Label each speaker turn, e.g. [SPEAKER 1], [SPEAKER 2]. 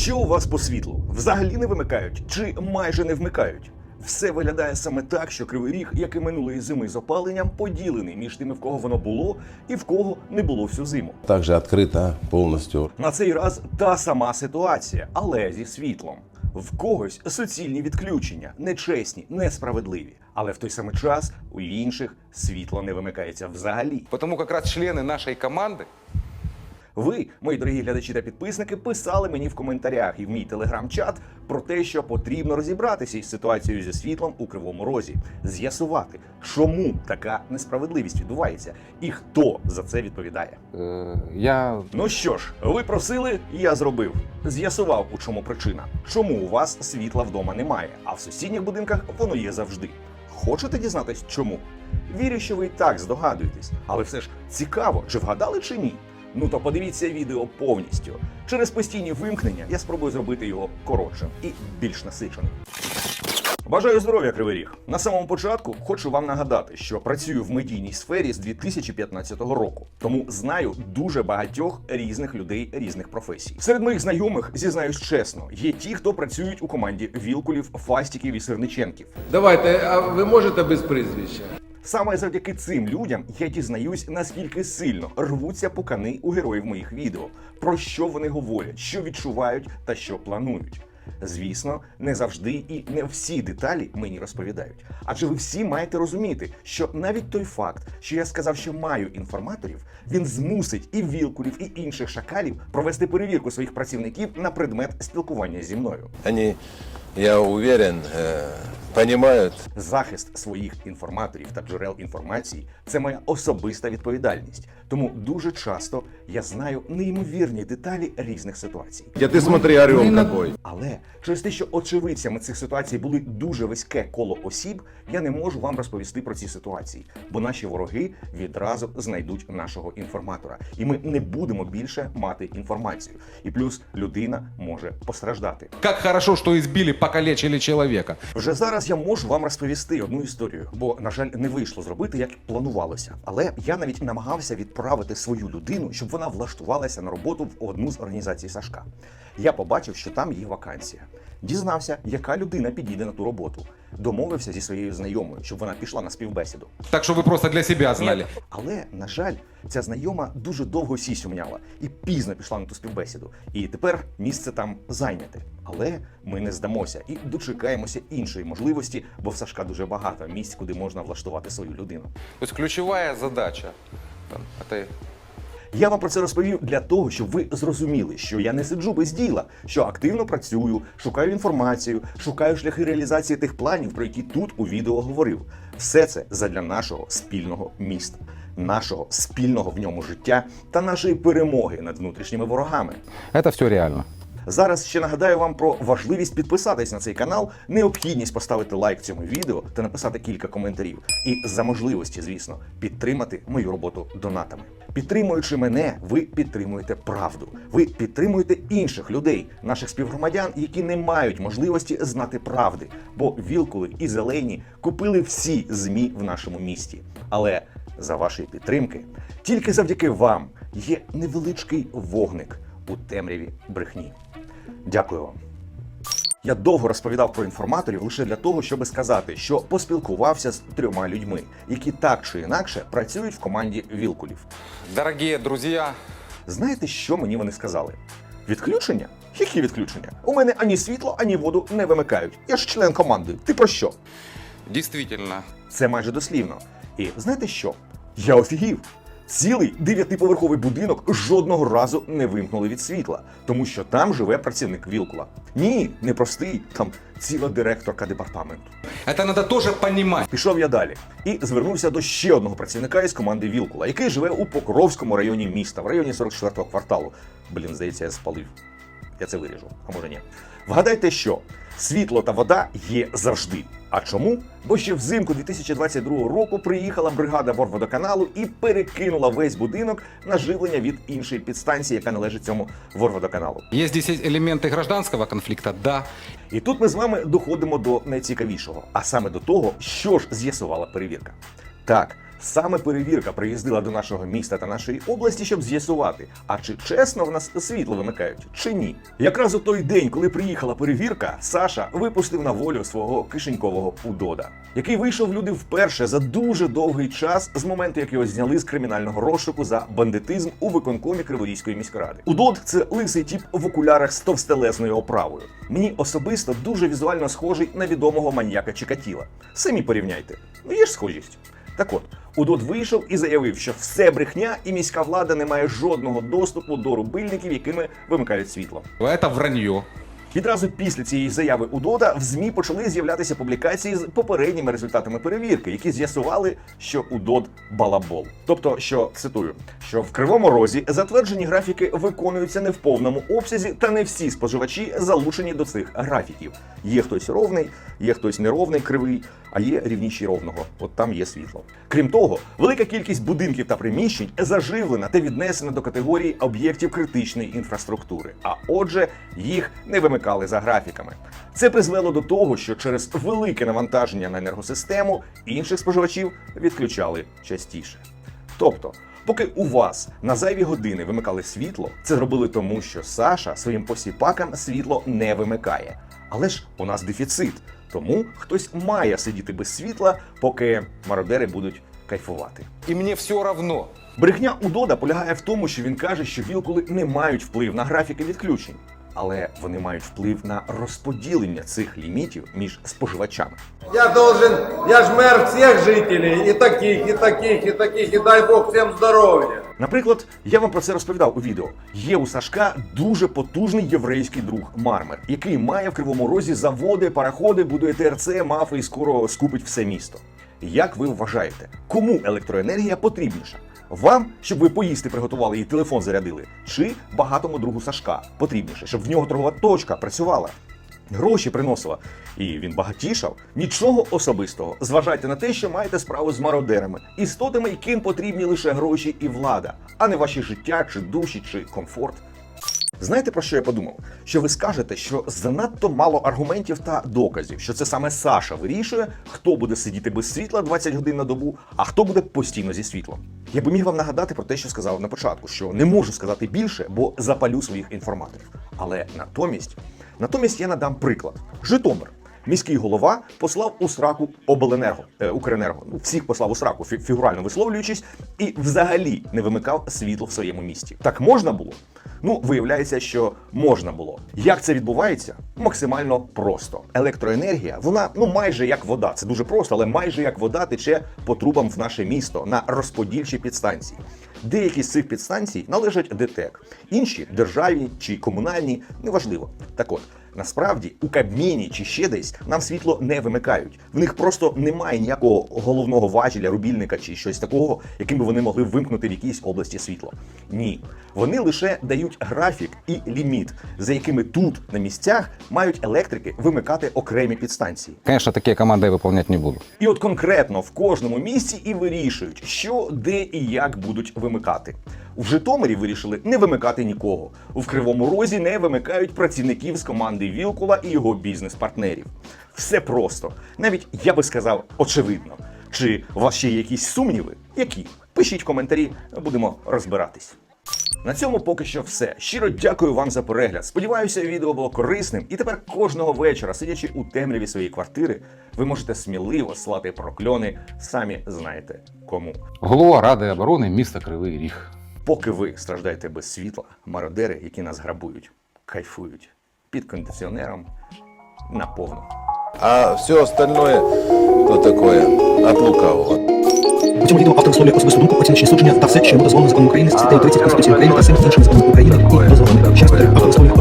[SPEAKER 1] Що у вас по світлу? Взагалі не вимикають чи майже не вмикають? Все виглядає саме так, що кривий ріг, як і минулої зими з опаленням, поділений між тими, в кого воно було, і в кого не було всю зиму.
[SPEAKER 2] Также открыто полностью.
[SPEAKER 1] На цей раз та сама ситуація, але зі світлом. В когось суцільні відключення, нечесні, несправедливі. Але в той самий час у інших світло не вимикається взагалі.
[SPEAKER 3] Потому как раз члены нашей команды
[SPEAKER 1] ви, мої дорогі глядачі та підписники, писали мені в коментарях і в мій телеграм-чат про те, що потрібно розібратися із ситуацією зі світлом у кривому розі, з'ясувати, чому така несправедливість відбувається і хто за це відповідає.
[SPEAKER 3] э, я
[SPEAKER 1] Ну що ж, ви просили, я зробив. З'ясував, у чому причина. Чому у вас світла вдома немає, а в сусідніх будинках воно є завжди. Хочете дізнатись, чому? Вірю, що ви і так здогадуєтесь, але все ж цікаво, чи вгадали чи ні. Ну то подивіться відео повністю. Через постійні вимкнення я спробую зробити його коротшим і більш насиченим. Бажаю здоров'я, Кривий Ріг. На самому початку хочу вам нагадати, що працюю в медійній сфері з 2015 року, тому знаю дуже багатьох різних людей різних професій. Серед моїх знайомих зізнаюсь чесно, є ті, хто працюють у команді Вілкулів, Фастіків і Сирниченків.
[SPEAKER 4] Давайте, а ви можете без прізвища?
[SPEAKER 1] Саме завдяки цим людям я дізнаюсь, наскільки сильно рвуться пукани у героїв моїх відео, про що вони говорять, що відчувають та що планують. Звісно, не завжди і не всі деталі мені розповідають. Адже ви всі маєте розуміти, що навіть той факт, що я сказав, що маю інформаторів, він змусить і вілкулів, і інших шакалів провести перевірку своїх працівників на предмет спілкування зі мною.
[SPEAKER 2] Они, я уверен, э,
[SPEAKER 1] Захист своїх інформаторів та джерел інформації це моя особиста відповідальність. Тому дуже часто я знаю неймовірні деталі різних ситуацій.
[SPEAKER 2] где ты смотри, орел какой.
[SPEAKER 1] Але через те, що очевидцями цих ситуацій були дуже вузьке коло осіб, я не можу вам розповісти про ці ситуації, бо наші вороги відразу знайдуть нашого інформатора, і ми не будемо більше мати інформацію. І плюс людина може постраждати.
[SPEAKER 3] как хорошо, что избили, покалечили чоловіка.
[SPEAKER 1] Вже зараз я можу вам розповісти одну історію, бо, на жаль, не вийшло зробити, як планувалося. Але я навіть намагався відправити свою людину, щоб вона влаштувалася на роботу в одну з організацій Сашка. Я побачив, що там є вакансія. Дізнався, яка людина підійде на ту роботу. Домовився зі своєю знайомою, щоб вона пішла на співбесіду.
[SPEAKER 3] Так что вы просто для себя знали.
[SPEAKER 1] Але, на жаль, ця знайома дуже довго сісю мняла і пізно пішла на ту співбесіду. І тепер місце там зайняте. Але ми не здамося і дочекаємося іншої можливості, бо в Сашка дуже багато місць, куди можна влаштувати свою людину.
[SPEAKER 3] То есть ключевая задача там, это
[SPEAKER 1] Я вам про це розповів для того, щоб ви зрозуміли, що я не сиджу без діла, що активно працюю, шукаю інформацію, шукаю шляхи реалізації тих планів, про які тут у відео говорив. Все це задля нашого спільного міста, нашого спільного в ньому життя та нашої перемоги над внутрішніми ворогами.
[SPEAKER 3] Це все реально.
[SPEAKER 1] Зараз ще нагадаю вам про важливість підписатись на цей канал, необхідність поставити лайк цьому відео та написати кілька коментарів. І за можливості, звісно, підтримати мою роботу донатами. Підтримуючи мене, ви підтримуєте правду. Ви підтримуєте інших людей, наших співгромадян, які не мають можливості знати правди. Бо вілкули і зелені купили всі змі в нашому місті. Але за вашої підтримки, тільки завдяки вам є невеличкий вогник у темряві брехні. Дякую вам. Я довго розповідав про інформаторів лише для того, щоб сказати, що поспілкувався з трьома людьми, які так чи інакше працюють в команді Вілкулів.
[SPEAKER 3] Дорогие друзья,
[SPEAKER 1] Знаєте, що мені вони сказали? Відключення? Які відключення? У мене ані світло, ані воду не вимикають. Я ж член команди. Ти про що?
[SPEAKER 3] действительно,
[SPEAKER 1] Це майже дослівно. І знаєте що? Я офігів. Цілий дев'ятиповерховий будинок жодного разу не вимкнули від світла, тому що там живе працівник Вілкула. Ні, не простий, там ціла директорка департаменту.
[SPEAKER 3] это надо тоже понимать.
[SPEAKER 1] Пішов я далі і звернувся до ще одного працівника із команди Вілкула, який живе у Покровському районі міста, в районі 44-го кварталу. Блін, здається, я спалив. Я це виріжу, а може ні. Вгадайте, що світло та вода є завжди. А чому? Бо ще взимку 2022 року приїхала бригада Ворводоканалу і перекинула весь будинок на живлення від іншої підстанції, яка належить цьому Ворводоканалу.
[SPEAKER 3] Есть здесь элементы гражданского конфликта, да.
[SPEAKER 1] І тут ми з вами доходимо до найцікавішого, а саме до того, що ж з'ясувала перевірка. Так, Саме перевірка приїздила до нашого міста та нашої області, щоб з'ясувати, а чи чесно в нас світло вимикають, чи ні. Якраз у той день, коли приїхала перевірка, Саша випустив на волю свого кишенькового удода, який вийшов люди вперше за дуже довгий час з моменту, як його зняли з кримінального розшуку за бандитизм у виконкомі Криворізької міськради. Удод це лисий тіп в окулярах з товстелезною оправою. Мені особисто дуже візуально схожий на відомого маньяка Чикатіла. Самі порівняйте. Ну є ж схожість. Так от, Удод вийшов і заявив, що все брехня, і міська влада не має жодного доступу до рубильників, якими вимикають світло.
[SPEAKER 3] Це вранье.
[SPEAKER 1] Відразу після цієї заяви Удода в ЗМІ почали з'являтися публікації з попередніми результатами перевірки, які з'ясували, що Удод балабол. Тобто, що цитую, що в кривому розі затверджені графіки виконуються не в повному обсязі, та не всі споживачі залучені до цих графіків. Є хтось ровний, є хтось неровний, кривий, а є рівніші ровного. От там є світло. Крім того, велика кількість будинків та приміщень заживлена та віднесена до категорії об'єктів критичної інфраструктури. А отже, їх не вимикали за графіками. Це призвело до того, що через велике навантаження на енергосистему інших споживачів відключали частіше. Тобто, поки у вас на зайві години вимикали світло, це зробили тому, що Саша своїм посіпакам світло не вимикає. Але ж у нас дефіцит, тому хтось має сидіти без світла, поки мародери будуть кайфувати.
[SPEAKER 3] И мне все равно.
[SPEAKER 1] Брехня Удода полягає в тому, що він каже, що вілкули не мають вплив на графіки відключень, але вони мають вплив на розподілення цих лімітів між споживачами.
[SPEAKER 4] Я должен, я ж мэр всех жителей, и таких, и таких, и таких, и дай бог всем здоровья.
[SPEAKER 1] Наприклад, я вам про це розповідав у відео. Є у Сашка дуже потужний єврейський друг Мармер, який має в кривому розі заводи, параходи, будує ТРЦ, мафи і скоро скупить все місто. Як ви вважаєте, кому електроенергія потрібніша? Вам, щоб ви поїсти приготували і телефон зарядили, чи багатому другу Сашка потрібніше, щоб в нього торгова точка працювала? Гроші приносила, і він багатішав. Нічого особистого. Зважайте на те, що маєте справу з мародерами, істотами, яким потрібні лише гроші і влада, а не ваші життя, чи душі, чи комфорт. Знаєте про що я подумав? Що ви скажете, що занадто мало аргументів та доказів, що це саме Саша вирішує, хто буде сидіти без світла 20 годин на добу, а хто буде постійно зі світлом. Я би міг вам нагадати про те, що сказав на початку, що не можу сказати більше, бо запалю своїх інформаторів. Але натомість, натомість я надам приклад: Житомир. Міський голова послав у сраку обленерго е, Укренерго. Ну, всіх послав у сраку, фігурально висловлюючись, і взагалі не вимикав світло в своєму місті. Так можна було? Ну, виявляється, що можна було. Як це відбувається? Максимально просто. Електроенергія, вона ну майже як вода. Це дуже просто, але майже як вода тече по трубам в наше місто на розподільчі підстанції. Деякі з цих підстанцій належать ДТЕК, інші державні чи комунальні, неважливо. Так от. Насправді у Кабміні чи ще десь нам світло не вимикають. В них просто немає ніякого головного важеля, рубільника чи щось такого, яким би вони могли вимкнути в якійсь області світло. Ні, вони лише дають графік і ліміт, за якими тут на місцях мають електрики вимикати окремі підстанції.
[SPEAKER 3] Конечно, такие команды я выполнять не буду.
[SPEAKER 1] І от конкретно в кожному місці і вирішують, що, де і як будуть вимикати. В Житомирі вирішили не вимикати нікого. В Кривому Розі не вимикають працівників з команди Вілкула і його бізнес-партнерів. Все просто, навіть я би сказав, очевидно. Чи у вас ще є якісь сумніви? Які? Пишіть в коментарі, будемо розбиратись. На цьому поки що все. Щиро дякую вам за перегляд. Сподіваюся, відео було корисним. І тепер кожного вечора, сидячи у темряві своєї квартири, ви можете сміливо слати прокльони, самі знаєте кому.
[SPEAKER 3] Голова Ради оборони міста Кривий Ріг.
[SPEAKER 1] Поки ви страждаєте без світла, мародери, які нас грабують, кайфують під кондиціонером наповну.
[SPEAKER 2] А все остальное, то такое, от лукавого.
[SPEAKER 5] У цьому відео автор висловлює особисту думку, оціночні судження та все, що йому дозволено законом України з статтею 30 Конституції України та всім іншим законом України і дозволеним. Щастя, автор висловлює